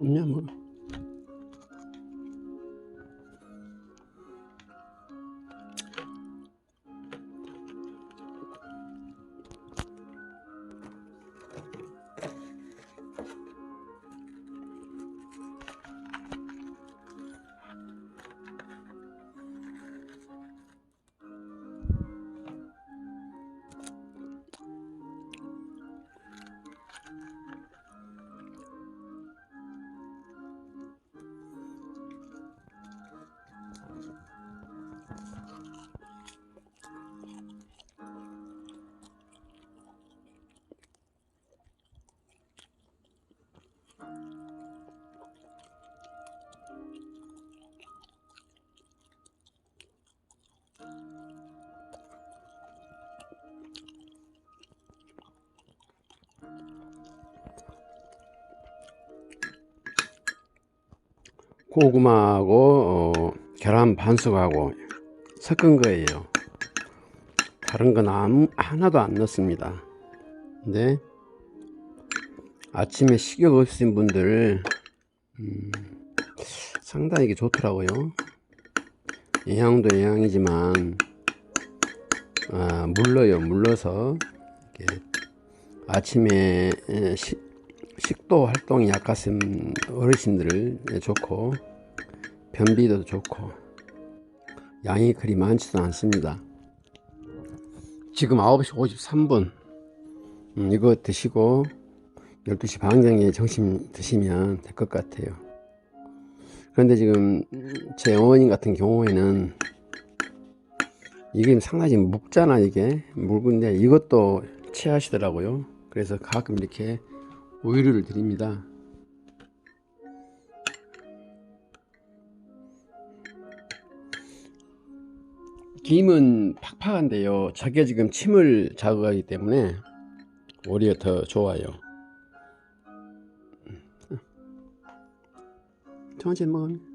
없 고구마하고 어, 계란 반숙하고 섞은 거예요. 다른 건 아무, 하나도 안 넣습니다. 근데 아침에 식욕 없으신 분들 음, 상당히 좋더라고요. 영양도 영양이지만 아, 물러요 물러서 아침에 에, 식, 식도 활동이 약하신 어르신들 좋고 변비도 좋고 양이 그리 많지도 않습니다. 지금 9시 53분 음, 이거 드시고 12시 반경에 점심 드시면 될 것 같아요. 그런데 지금 제 어머님 같은 경우에는 이게 상당히 묵잖아 이게 묵은데 이것도 취하시더라고요. 그래서 가끔 이렇게 우유를 드립니다. 김은 팍팍한데요. 저게 지금 침을 자극하기 때문에 오히려 더 좋아요. 천천히 먹으면.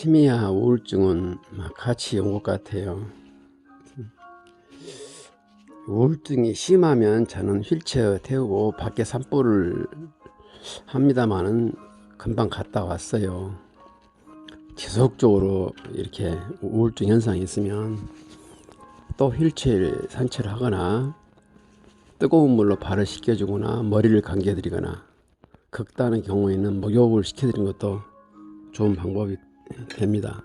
치매야 우울증은 막 같이 온 것 같아요. 우울증이 심하면 저는 휠체어 태우고 밖에 산보를 합니다만은 금방 갔다 왔어요. 지속적으로 이렇게 우울증 현상이 있으면 또 휠체어 산책을 하거나 뜨거운 물로 발을 씻겨주거나 머리를 감겨드리거나 극단의 경우에는 목욕을 시켜드리는 것도 좋은 방법이 됩니다.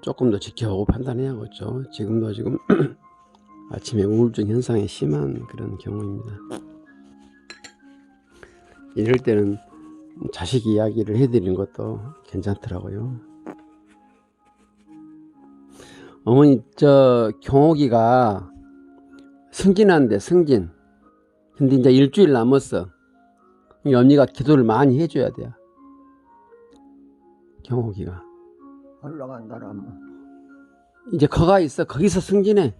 조금 더 지켜보고 판단해야겠죠. 지금도 지금 아침에 우울증 현상이 심한 그런 경우입니다. 이럴 때는 자식 이야기를 해드리는 것도 괜찮더라고요. 어머니 저 경옥이가 승진한대 승진. 근데 이제 일주일 남았어. 언니가 기도를 많이 해줘야 돼요. 경옥이가. 올라간다라면 이제 거가 있어. 거기서 승진해.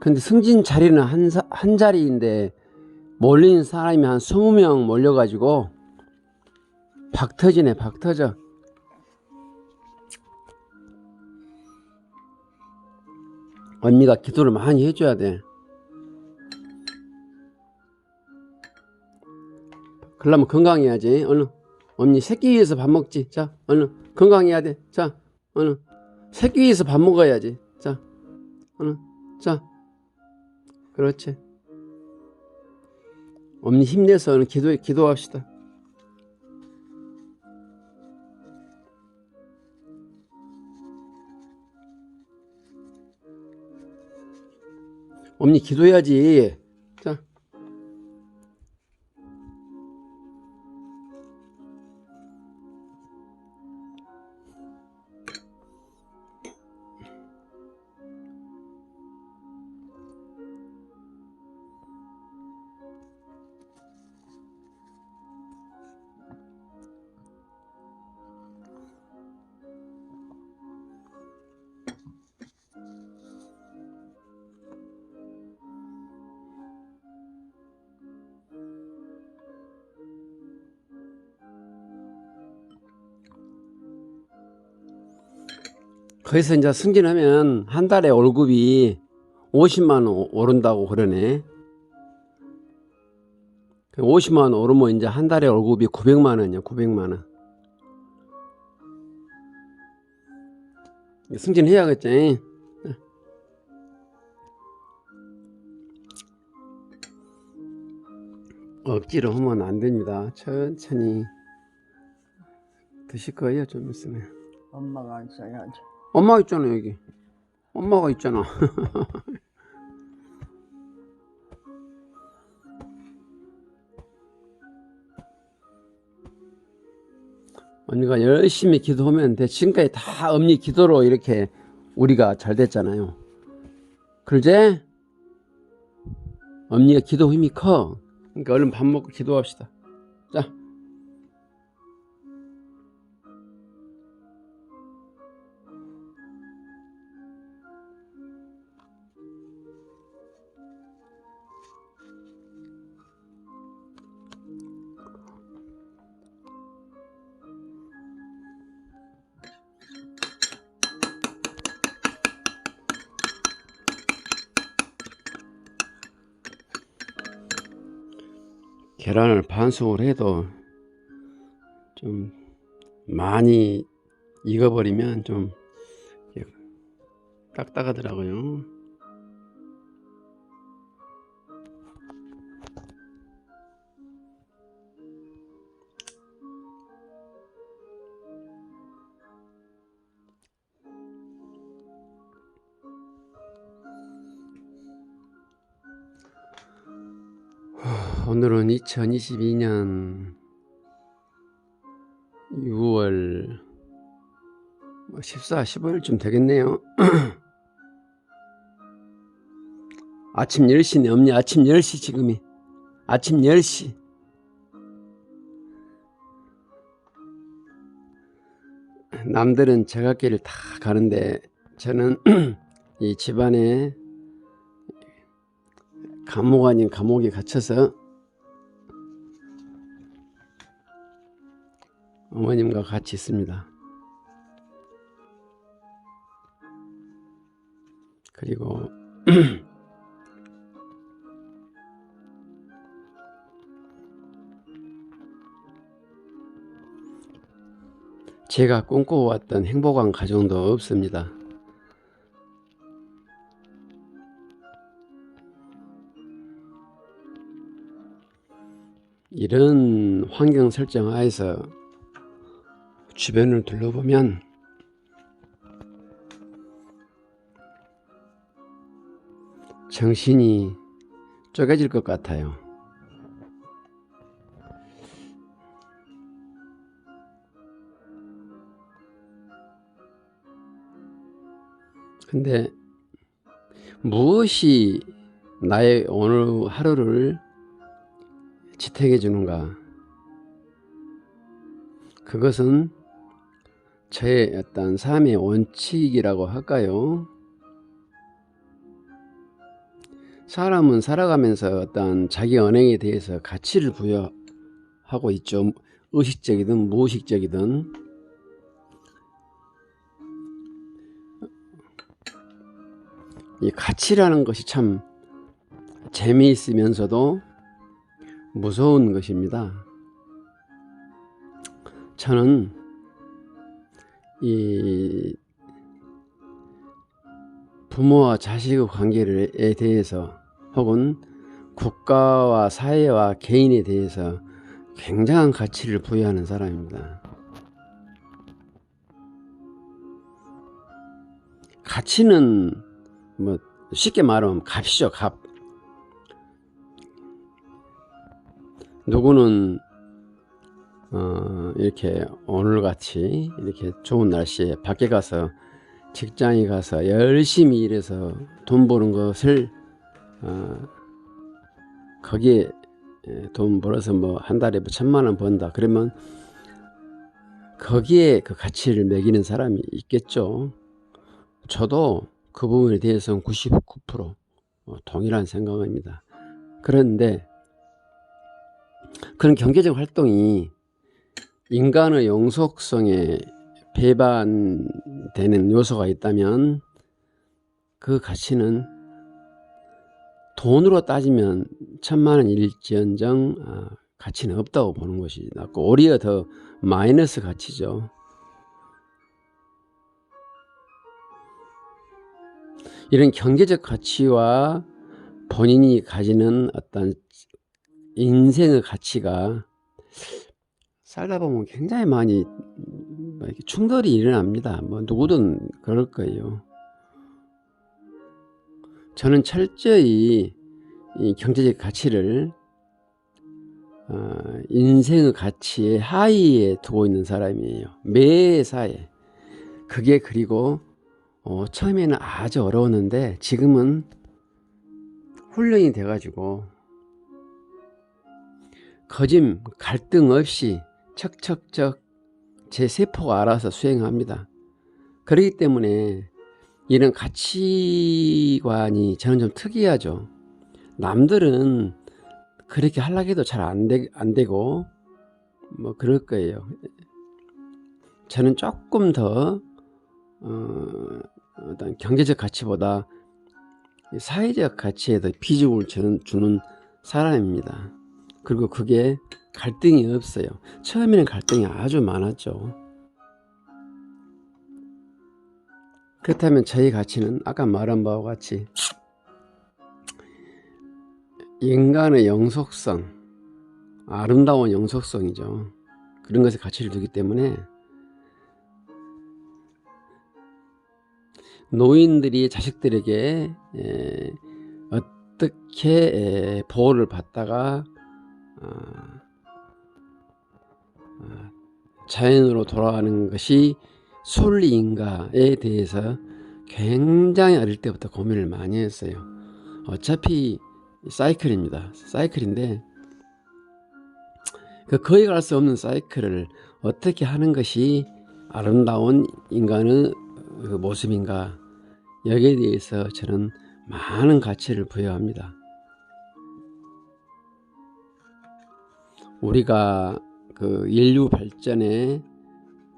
근데 승진 자리는 한, 사- 한 자리인데 몰린 사람이 한 20명 몰려가지고 박 터지네, 박 터져. 언니가 기도를 많이 해줘야 돼. 그러려면 건강해야지. 얼른. 언니 새끼 위해서 밥 먹지. 자, 얼른. 건강해야 돼. 자, 얼른. 새끼 위해서 밥 먹어야지. 자, 얼른. 자. 그렇지. 언니 힘내서 얼른 기도, 기도합시다. 언니 기도해야지. 거기서 이제 승진하면 한 달에 월급이 50만 원 오른다고 그러네. 50만 원 오르면 이제 한 달에 월급이 900만 원이야, 900만 원. 승진해야겠지. 억지로 하면 안 됩니다. 천천히 드실 거예요, 좀 있으면. 엄마가 있어야지. 엄마 있잖아, 여기. 엄마가 있잖아. 언니가 열심히 기도하면 돼. 지금까지 다 언니 기도로 이렇게 우리가 잘 됐잖아요. 그러제? 언니가 기도 힘이 커. 그러니까 얼른 밥 먹고 기도합시다. 계란을 반숙을 해도 좀 많이 익어버리면 좀 딱딱하더라고요. 2022년 6월 14, 15일쯤 되겠네요. 아침 10시네, 엄니 아침 10시 지금이. 아침 10시. 남들은 제갓길을 다 가는데 저는 이 집안에 감옥 아닌 감옥에 갇혀서 어머님과 같이 있습니다. 그리고 제가 꿈꿔왔던 행복한 가정도 없습니다. 이런 환경 설정 하에서 주변을 둘러보면 정신이 쪼개질 것 같아요. 근데 무엇이 나의 오늘 하루를 지탱해 주는가? 그것은 저의 어떤 삶의 원칙이라고 할까요? 사람은 살아가면서 어떤 자기 언행에 대해서 가치를 부여하고 있죠. 의식적이든 무의식적이든. 이 가치라는 것이 참 재미있으면서도 무서운 것입니다. 저는 이 부모와 자식의 관계에 대해서 혹은 국가와 사회와 개인에 대해서 굉장한 가치를 부여하는 사람입니다. 가치는 뭐 쉽게 말하면 값이죠, 값. 누구는 어, 이렇게 오늘같이 이렇게 좋은 날씨에 밖에 가서 직장에 가서 열심히 일해서 돈 버는 것을 어, 거기에 예, 돈 벌어서 뭐 한 달에 뭐 천만 원 번다 그러면 거기에 그 가치를 매기는 사람이 있겠죠. 저도 그 부분에 대해서는 99% 어, 동일한 생각입니다. 그런데 그런 경제적 활동이 인간의 영속성에 배반되는 되는 요소가 있다면 그 가치는 돈으로 따지면 천만 원 일지언정 아, 가치는 없다고 보는 것이 낫고 오히려 더 마이너스 가치죠. 이런 경제적 가치와 본인이 가지는 어떤 인생의 가치가 살다 보면 굉장히 많이 뭐 이렇게 충돌이 일어납니다. 뭐 누구든 그럴 거예요. 저는 철저히 이 경제적 가치를 어, 인생의 가치의 하위에 두고 있는 사람이에요. 매사에. 그게 그리고 어, 처음에는 아주 어려웠는데 지금은 훈련이 돼가지고 거짐 갈등 없이 척척척 제 세포가 알아서 수행합니다. 그렇기 때문에 이런 가치관이 저는 좀 특이하죠. 남들은 그렇게 하려고 해도 잘 안 안 되고 뭐 그럴 거예요. 저는 조금 더 어, 어떤 경제적 가치보다 사회적 가치에 더 비중을 주는, 사람입니다. 그리고 그게 갈등이 없어요. 처음에는 갈등이 아주 많았죠. 그렇다면 저희 가치는 아까 말한 바와 같이 인간의 영속성, 아름다운 영속성이죠. 그런 것에 가치를 두기 때문에 노인들이 자식들에게 에, 어떻게 에, 보호를 받다가 어, 어, 자연으로 돌아가는 것이 순리인가에 대해서 굉장히 어릴 때부터 고민을 많이 했어요. 어차피 사이클입니다. 사이클인데 그 거의 갈 수 없는 사이클을 어떻게 하는 것이 아름다운 인간의 그 모습인가 여기에 대해서 저는 많은 가치를 부여합니다. 우리가 그 인류 발전에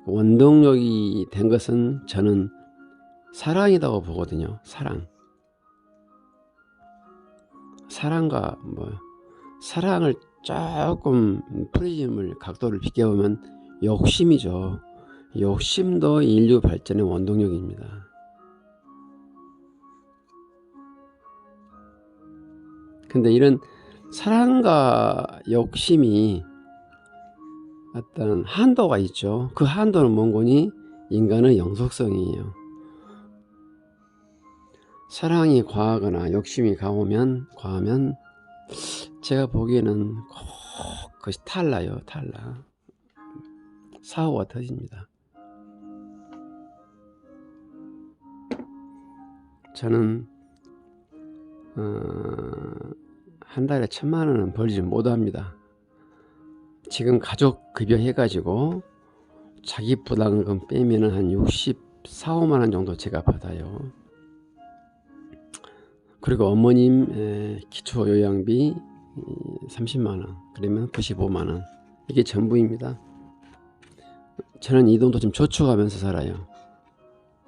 원동력이 된 것은 저는 사랑이라고 보거든요. 사랑. 사랑과 뭐 사랑을 조금 프리즘을 각도를 비껴보면 욕심이죠. 욕심도 인류 발전의 원동력입니다. 근데 이런 사랑과 욕심이 어떤 한도가 있죠. 그 한도는 뭔거니? 인간의 영속성이에요. 사랑이 과하거나 욕심이 가오면 과하면 제가 보기에는 꼭 그것이 탈라요, 탈라. 사고가 터집니다. 저는 어, 한 달에 천만 원은 벌지 못합니다. 지금 가족 급여 해가지고 자기 부담금 빼면은 한 64, 5만 원 정도 제가 받아요. 그리고 어머님 에, 기초 요양비 30만 원, 그러면 95만 원. 이게 전부입니다. 저는 이 돈도 좀 저축하면서 살아요.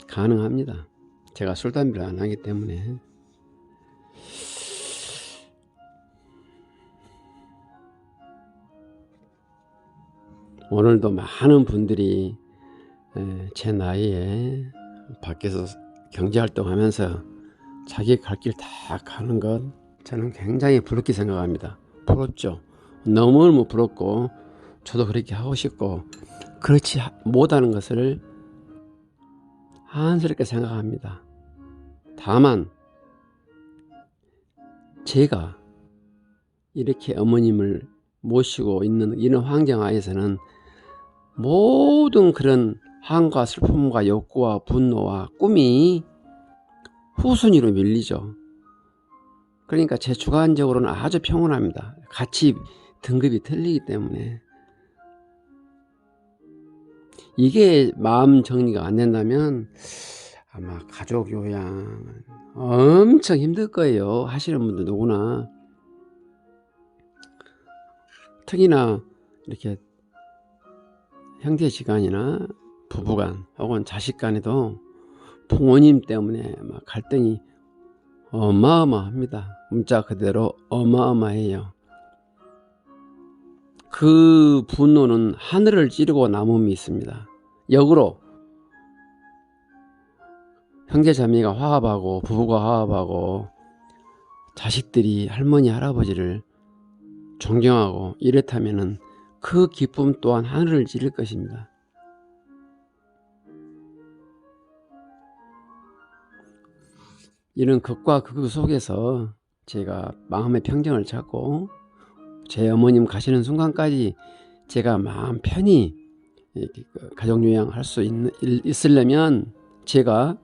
가능합니다. 제가 술 담배를 안 하기 때문에 오늘도 많은 분들이 에, 제 나이에 밖에서 경제활동하면서 자기 갈 길 다 가는 것 저는 굉장히 부럽게 생각합니다. 부럽죠. 너무너무 부럽고 저도 그렇게 하고 싶고 그렇지 못하는 것을 한스럽게 생각합니다. 다만 제가 이렇게 어머님을 모시고 있는 이런 환경 하에서는 모든 그런 한과 슬픔과 욕구와 분노와 꿈이 후순위로 밀리죠. 그러니까 제 주관적으로는 아주 평온합니다. 같이 등급이 틀리기 때문에 이게 마음 정리가 안 된다면 아마 가족 요양 엄청 힘들 거예요. 하시는 분들 누구나 특히나 이렇게 형제지간이나 부부간 혹은 자식 간에도 부모님 때문에 막 갈등이 어마어마합니다. 문자 그대로 어마어마해요. 그 분노는 하늘을 찌르고 남음이 있습니다. 역으로 형제 자매가 화합하고 부부가 화합하고 자식들이 할머니 할아버지를 존경하고 이렇다면은 그 기쁨 또한 하늘을 찌를 것입니다. 이런 극과 극 속에서 제가 마음의 평정을 찾고 제 어머님 가시는 순간까지 제가 마음 편히 그 가족 요양할 수 있는, 있으려면 제가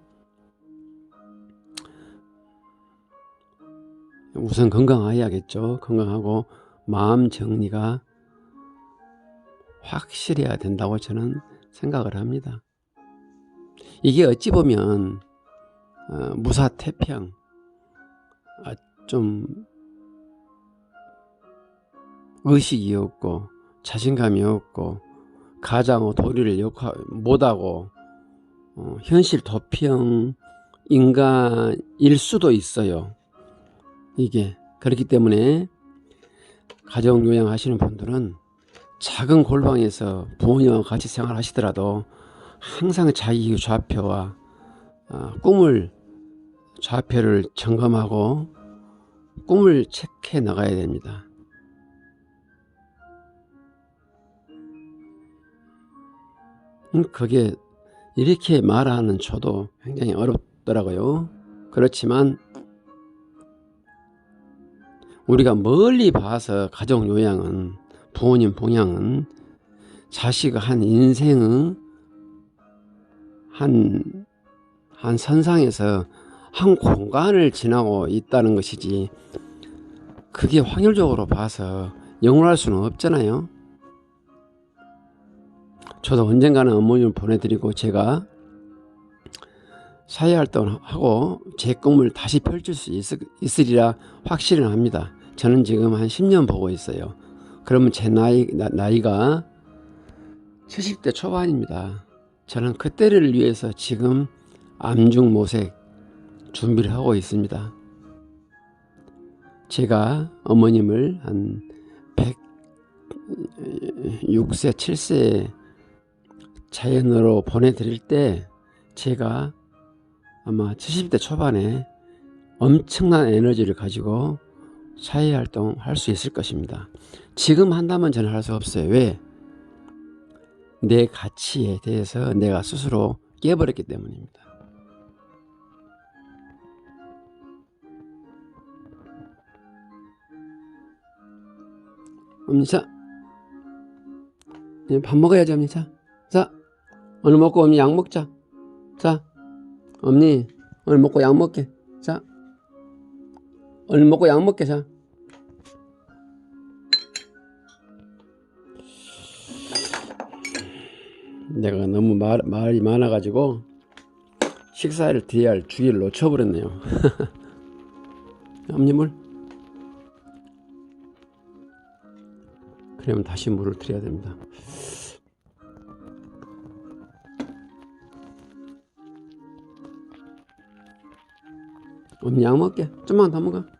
우선 건강해야겠죠. 건강하고 마음 정리가 확실해야 된다고 저는 생각을 합니다. 이게 어찌 보면 어, 무사태평 아, 좀 의식이 없고 자신감이 없고 가장의 도리를 역할 못하고 어, 현실 도피형 인간일 수도 있어요. 이게 그렇기 때문에 가정 요양 하시는 분들은 작은 골방에서 부모님과 같이 생활하시더라도 항상 자기 좌표와 어, 꿈을 좌표를 점검하고 꿈을 체크해 나가야 됩니다. 음, 그게 이렇게 말하는 저도 굉장히 어렵더라고요. 그렇지만 우리가 멀리 봐서 가족 요양은 부모님 봉양은 자식 한 인생의 한, 한 선상에서 한 공간을 지나고 있다는 것이지 그게 확률적으로 봐서 영원할 수는 없잖아요. 저도 언젠가는 어머님을 보내드리고 제가 사회활동을 하고 제 꿈을 다시 펼칠 수 있, 있으리라 확신을 합니다. 저는 지금 한 10년 보고 있어요. 그러면 제 나이, 나, 나이가 70대 초반입니다. 저는 그때를 위해서 지금 암중 모색 준비를 하고 있습니다. 제가 어머님을 한 106세, 7세 자연으로 보내드릴 때 제가 아마 70대 초반에 엄청난 에너지를 가지고 사회 활동 할 수 있을 것입니다. 지금 한다면 저는 할 수 없어요. 왜? 내 가치에 대해서 내가 스스로 깨버렸기 때문입니다. 자, 이제 밥 먹어야지 언니 자, 자, 오늘 먹고 언니 약 먹자. 자, 언니 오늘 먹고 약 먹게. 자, 오늘 먹고 약 먹게 자. 내가 너무 말, 말이 많아가지고 식사를 드려야 할 주기를 놓쳐버렸네요. 엄니물? 그러면 다시 물을 드려야 됩니다. 엄니 약 먹게. 좀만 더 먹어.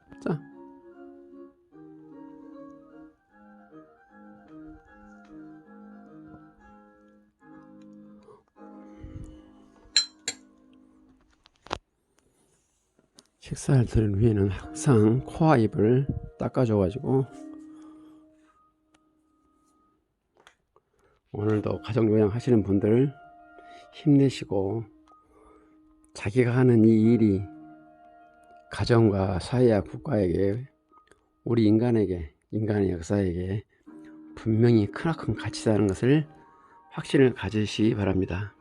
식사를 드린 후에는 항상 코와 입을 닦아줘가지고 오늘도 가족 요양 하시는 분들 힘내시고 자기가 하는 이 일이 가정과 사회와 국가에게 우리 인간에게 인간의 역사에게 분명히 크나큰 가치다는 것을 확신을 가지시기 바랍니다.